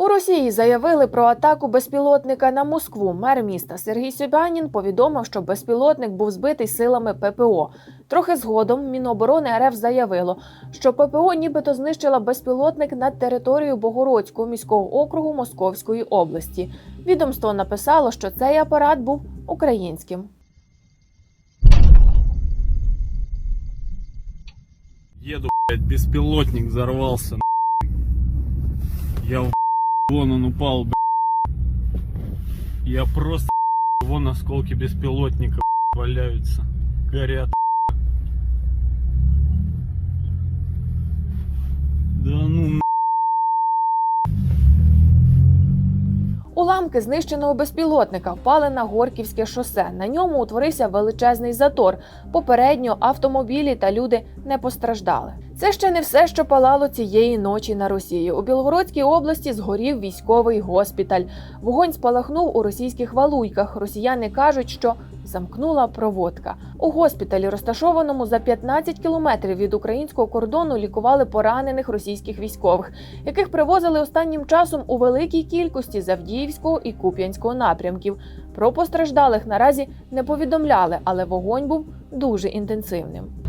У Росії заявили про атаку безпілотника на Москву. Мер міста Сергій Собянін повідомив, що безпілотник був збитий силами ППО. Трохи згодом Міноборони РФ заявило, що ППО нібито знищила безпілотник над територією Богородського міського округу Московської області. Відомство написало, що цей апарат був українським. Еду, блядь, беспилотник взорвался. Я вон он упал, блядь. Я просто вон осколки беспилотника блядь, валяются, горят. Да ну на- Уламки знищеного безпілотника впали на Горківське шосе. На ньому утворився величезний затор. Попередньо автомобілі та люди не постраждали. Це ще не все, що палало цієї ночі на Росії. У Білгородській області згорів військовий госпіталь. Вогонь спалахнув у російських валуйках. Росіяни кажуть, що замкнула проводка. У госпіталі, розташованому за 15 кілометрів від українського кордону, лікували поранених російських військових, яких привозили останнім часом у великій кількості з Авдіївського і Куп'янського напрямків. Про постраждалих наразі не повідомляли, але вогонь був дуже інтенсивним.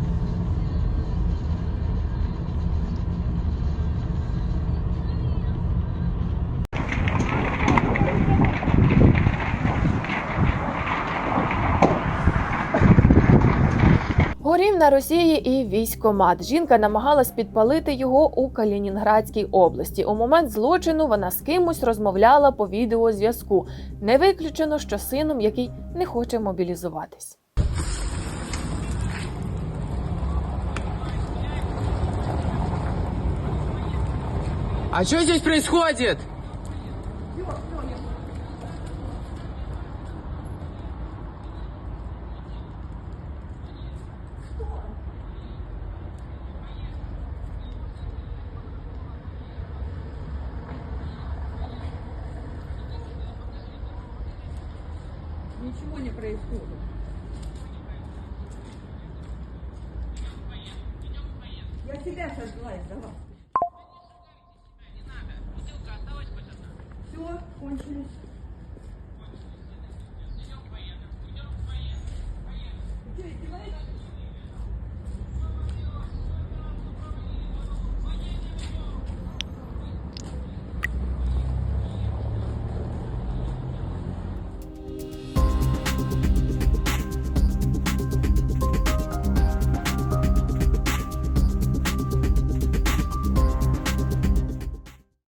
Горів на Росії і військомат. Жінка намагалась підпалити його у Калінінградській області. У момент злочину вона з кимось розмовляла по відеозв'язку. Не виключено, що сином, який не хоче мобілізуватись. А что здесь происходит? Ничего не происходит. Я тебя созвать, давай. Все, кончились.